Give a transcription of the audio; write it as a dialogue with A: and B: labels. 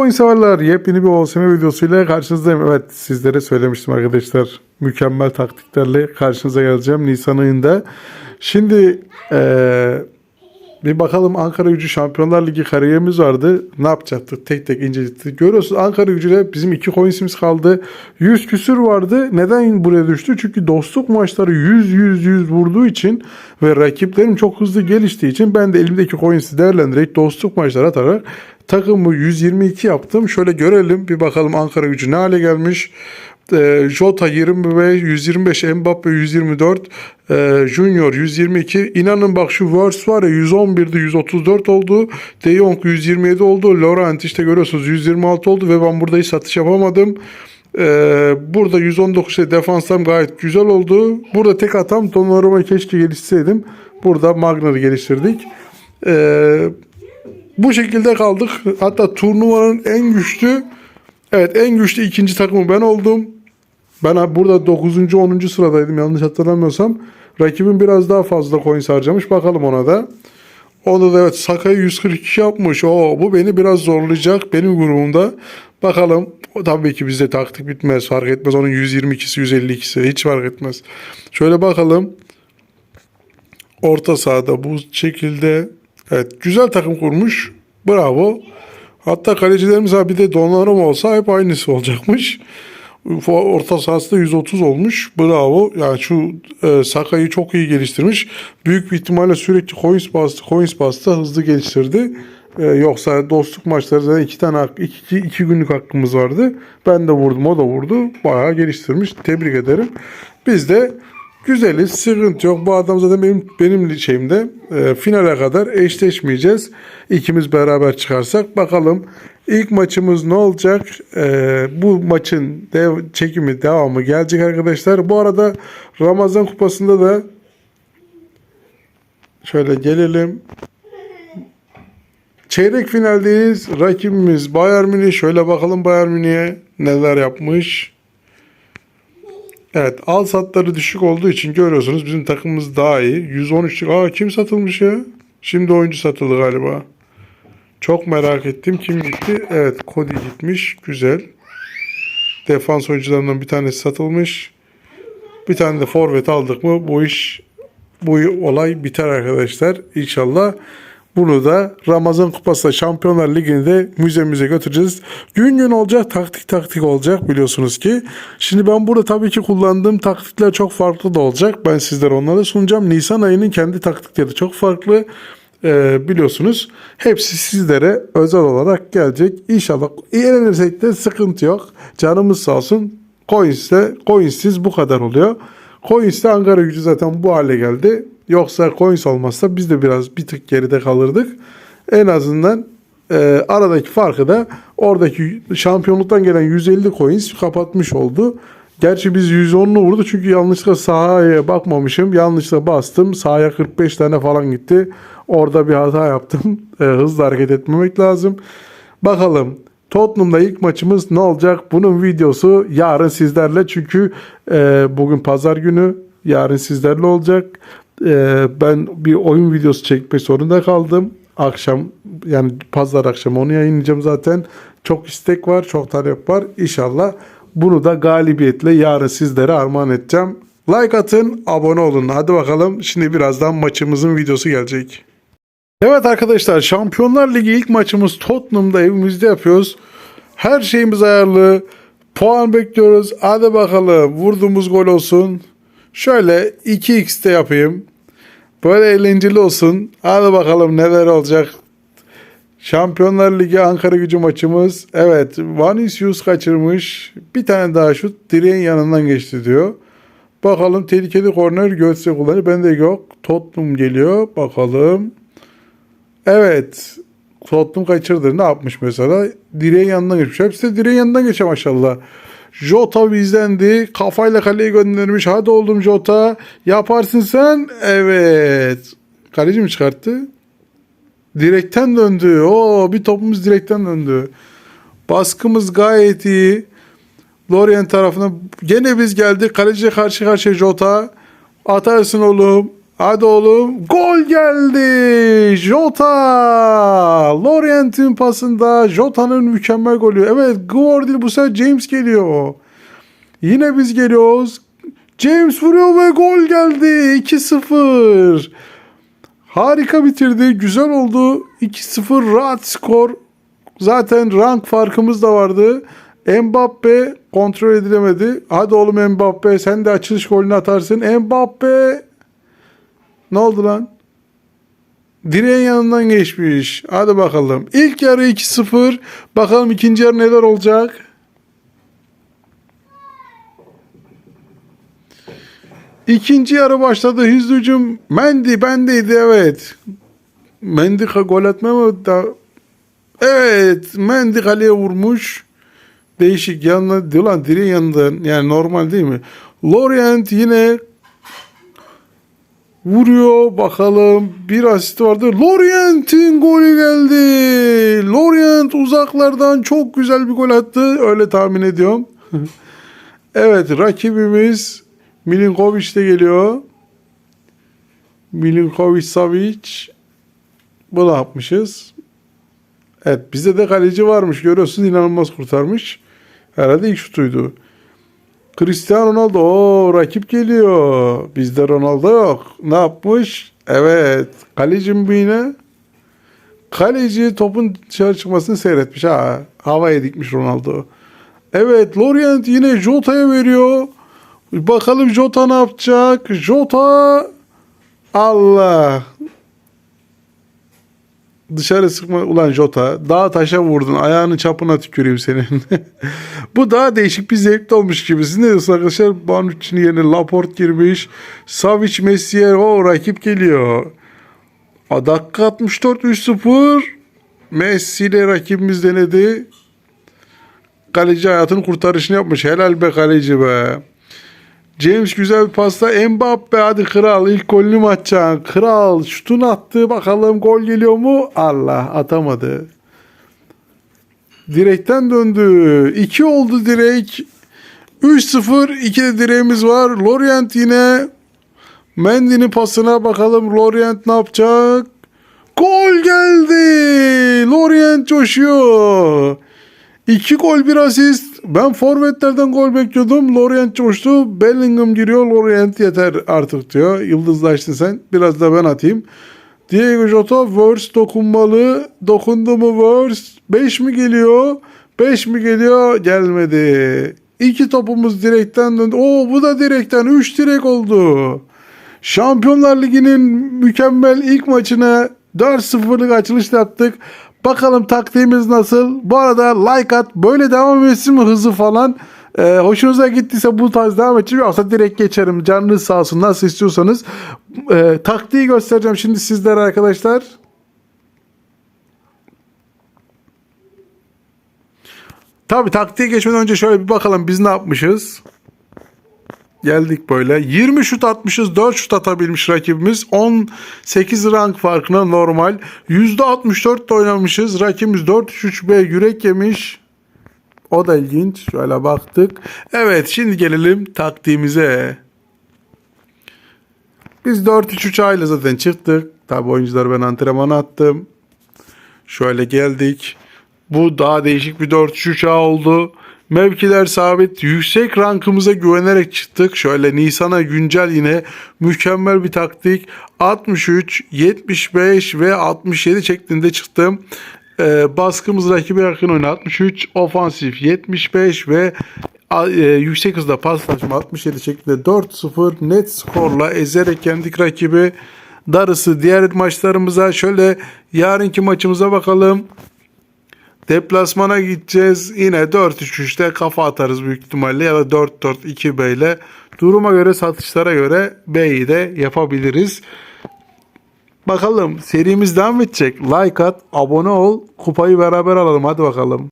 A: oyun severler yepyeni bir OSM videosuyla karşınızdayım. Evet sizlere söylemiştim arkadaşlar. Mükemmel taktiklerle karşınıza geleceğim Nisan ayında. Şimdi eee, bir bakalım Ankara Gücü Şampiyonlar Ligi kariyerimiz vardı. Ne yapacaktık? Tek tek incelettik. Görüyorsunuz Ankara Gücü'yle bizim iki coinsimiz kaldı. 100 küsür vardı. Neden buraya düştü? Çünkü dostluk maçları 100-100-100 vurduğu için ve rakiplerim çok hızlı geliştiği için ben de elimdeki coins'i değerlendirerek dostluk maçları atarak takımı 122 yaptım. Şöyle görelim bir bakalım Ankara Gücü ne hale gelmiş. E, Jota 25, 125, Mbappe 124, e, Junior 122. İnanın bak şu Verse var ya 111'di 134 oldu. De Jong 127 oldu. Laurent işte görüyorsunuz 126 oldu ve ben burada hiç satış yapamadım. E, burada 119 şey defansım gayet güzel oldu. Burada tek atam Donnarumma keşke gelişseydim. Burada Magner'ı geliştirdik. Bu şekilde kaldık. Hatta turnuvanın en güçlü Evet en güçlü ikinci takımı ben oldum. Ben burada 9. 10. sıradaydım yanlış hatırlamıyorsam. Rakibim biraz daha fazla coins harcamış. Bakalım ona da. Onda da evet Saka'yı 142 yapmış. Oo, bu beni biraz zorlayacak benim grubumda. Bakalım. Tabii ki bizde taktik bitmez. Fark etmez. Onun 122'si 152'si hiç fark etmez. Şöyle bakalım. Orta sahada bu şekilde evet güzel takım kurmuş. Bravo. Hatta kalecilerimiz ha bir de Donnarumma olsa hep aynısı olacakmış. Orta sahası da 130 olmuş. Bravo. Yani şu e, Saka'yı çok iyi geliştirmiş. Büyük bir ihtimalle sürekli coins bastı. Coins bastı. Hızlı geliştirdi. E, yoksa dostluk maçları zaten iki tane iki, iki günlük hakkımız vardı. Ben de vurdum o da vurdu. Bayağı geliştirmiş. Tebrik ederim. Biz de Güzeliz, sıkıntı yok. Bu adam zaten benim benim şeyimde e, finale kadar eşleşmeyeceğiz. İkimiz beraber çıkarsak bakalım ilk maçımız ne olacak? E, bu maçın dev, çekimi devamı gelecek arkadaşlar. Bu arada Ramazan kupasında da şöyle gelelim. Çeyrek finaldeyiz. Rakibimiz Bayern Münih. Şöyle bakalım Bayern Münih'e neler yapmış. Evet al satları düşük olduğu için görüyorsunuz bizim takımımız daha iyi. 113 aa kim satılmış ya? Şimdi oyuncu satıldı galiba. Çok merak ettim kim gitti? Evet Cody gitmiş güzel. Defans oyuncularından bir tanesi satılmış. Bir tane de forvet aldık mı bu iş bu olay biter arkadaşlar. İnşallah bunu da Ramazan Kupası Şampiyonlar Ligi'nde müzemize götüreceğiz. Gün gün olacak, taktik taktik olacak biliyorsunuz ki. Şimdi ben burada tabii ki kullandığım taktikler çok farklı da olacak. Ben sizlere onları sunacağım. Nisan ayının kendi taktikleri çok farklı. Ee, biliyorsunuz. Hepsi sizlere özel olarak gelecek. İnşallah eğlenirsek de sıkıntı yok. Canımız sağ olsun. Coins'te, Coins'siz bu kadar oluyor. Coins'te Ankara gücü zaten bu hale geldi. Yoksa coins olmazsa biz de biraz bir tık geride kalırdık. En azından e, aradaki farkı da oradaki şampiyonluktan gelen 150 coins kapatmış oldu. Gerçi biz 110'unu vurdu çünkü yanlışlıkla sahaya bakmamışım. Yanlışlıkla bastım. Sahaya 45 tane falan gitti. Orada bir hata yaptım. E, hızlı hareket etmemek lazım. Bakalım Tottenham'da ilk maçımız ne olacak? Bunun videosu yarın sizlerle çünkü e, bugün pazar günü yarın sizlerle olacak. E, ben bir oyun videosu çekmek zorunda kaldım. Akşam yani pazar akşamı onu yayınlayacağım zaten. Çok istek var, çok talep var. İnşallah bunu da galibiyetle yarın sizlere armağan edeceğim. Like atın, abone olun. Hadi bakalım. Şimdi birazdan maçımızın videosu gelecek. Evet arkadaşlar Şampiyonlar Ligi ilk maçımız Tottenham'da evimizde yapıyoruz. Her şeyimiz ayarlı. Puan bekliyoruz. Hadi bakalım vurduğumuz gol olsun. Şöyle 2x'te yapayım. Böyle eğlenceli olsun. Hadi bakalım neler olacak. Şampiyonlar Ligi Ankara gücü maçımız. Evet Vanisius kaçırmış. Bir tane daha şut direğin yanından geçti diyor. Bakalım tehlikeli korner göğsü kullanıyor. Bende yok. Tottenham geliyor. Bakalım. Evet. Tottenham kaçırdı. Ne yapmış mesela? Direğin yanından geçmiş. Hepsi direğin yanından geçiyor maşallah. Jota bizdendi. Kafayla kaleye göndermiş. Hadi oğlum Jota. Yaparsın sen. Evet. Kaleci mi çıkarttı? Direkten döndü. Oo bir topumuz direkten döndü. Baskımız gayet iyi. Lorient tarafına gene biz geldik. Kaleciye karşı karşıya Jota. Atarsın oğlum. Hadi oğlum. Gol geldi. Jota. Lorient'in pasında Jota'nın mükemmel golü. Evet Gordil bu sefer James geliyor. Yine biz geliyoruz. James vuruyor ve gol geldi. 2-0. Harika bitirdi. Güzel oldu. 2-0 rahat skor. Zaten rank farkımız da vardı. Mbappe kontrol edilemedi. Hadi oğlum Mbappe sen de açılış golünü atarsın. Mbappe ne oldu lan? Direğin yanından geçmiş. Hadi bakalım. İlk yarı 2-0. Bakalım ikinci yarı neler olacak? İkinci yarı başladı. Hızlı hücum. Mendy bendeydi evet. Mendy ka- gol atma mı da Evet, Mendy kaleye vurmuş. Değişik yanına diyor lan direğin yanından yani normal değil mi? Lorient yine vuruyor bakalım bir asist vardı. Lorient'in golü geldi. Lorient uzaklardan çok güzel bir gol attı. Öyle tahmin ediyorum. evet rakibimiz Milinkovic de geliyor. Milinkovic Savic. Bu da yapmışız. Evet bizde de kaleci varmış. Görüyorsunuz inanılmaz kurtarmış. Herhalde ilk şutuydu. Cristiano Ronaldo. o rakip geliyor. Bizde Ronaldo yok. Ne yapmış? Evet. Kaleci mi bu yine? Kaleci topun dışarı çıkmasını seyretmiş. Ha, havaya dikmiş Ronaldo. Evet Lorient yine Jota'ya veriyor. Bakalım Jota ne yapacak? Jota Allah dışarı sıkma ulan Jota dağ taşa vurdun ayağının çapına tüküreyim senin. Bu daha değişik bir zevkli olmuş gibi. Siz ne diyorsunuz arkadaşlar? Bonucci'nin yerine Laporte girmiş. Savic Messier o rakip geliyor. A, dakika 64 3-0. Messi ile rakibimiz denedi. Kaleci hayatının kurtarışını yapmış. Helal be kaleci be. James güzel bir pasta. Mbappe hadi kral ilk golünü mü atacaksın? Kral şutunu attı bakalım gol geliyor mu? Allah atamadı. Direkten döndü. 2 oldu direk. 3-0 2 de direğimiz var. Lorient yine Mendy'nin pasına bakalım Lorient ne yapacak? Gol geldi. Lorient coşuyor. İki gol bir asist. Ben forvetlerden gol bekliyordum. Lorient coştu. Bellingham giriyor. Lorient yeter artık diyor. Yıldızlaştın sen. Biraz da ben atayım. Diego Jota Wurst dokunmalı. Dokundu mu Wurst? 5 mi geliyor? 5 mi geliyor? Gelmedi. İki topumuz direkten döndü. Oo bu da direkten. 3 direk oldu. Şampiyonlar Ligi'nin mükemmel ilk maçına 4-0'lık açılış yaptık. Bakalım taktiğimiz nasıl? Bu arada like at. Böyle devam etsin mi hızı falan? Ee, hoşunuza gittiyse bu tarz devam edeceğim. Yoksa direkt geçerim. Canınız sağ olsun. Nasıl istiyorsanız. Ee, taktiği göstereceğim şimdi sizlere arkadaşlar. Tabi taktiğe geçmeden önce şöyle bir bakalım biz ne yapmışız. Geldik böyle. 20 şut atmışız. 4 şut atabilmiş rakibimiz. 18 rank farkına normal. %64 de oynamışız. Rakibimiz 4-3-B yürek yemiş. O da ilginç. Şöyle baktık. Evet şimdi gelelim taktiğimize. Biz 4-3-3 ile zaten çıktık. Tabi oyuncular ben antrenmana attım. Şöyle geldik. Bu daha değişik bir 4-3-3 oldu. Mevkiler sabit. Yüksek rankımıza güvenerek çıktık. Şöyle Nisan'a güncel yine mükemmel bir taktik. 63, 75 ve 67 şeklinde çıktım. Ee, baskımız rakibe yakın oyun 63, ofansif 75 ve e, yüksek hızda paslaşma 67 şeklinde 4-0 net skorla ezerek yendik rakibi. Darısı diğer maçlarımıza şöyle yarınki maçımıza bakalım. Deplasmana gideceğiz. Yine 4-3-3'te kafa atarız büyük ihtimalle ya da 4-4-2 ile duruma göre satışlara göre B'yi de yapabiliriz. Bakalım serimiz devam edecek. Like at, abone ol, kupayı beraber alalım. Hadi bakalım.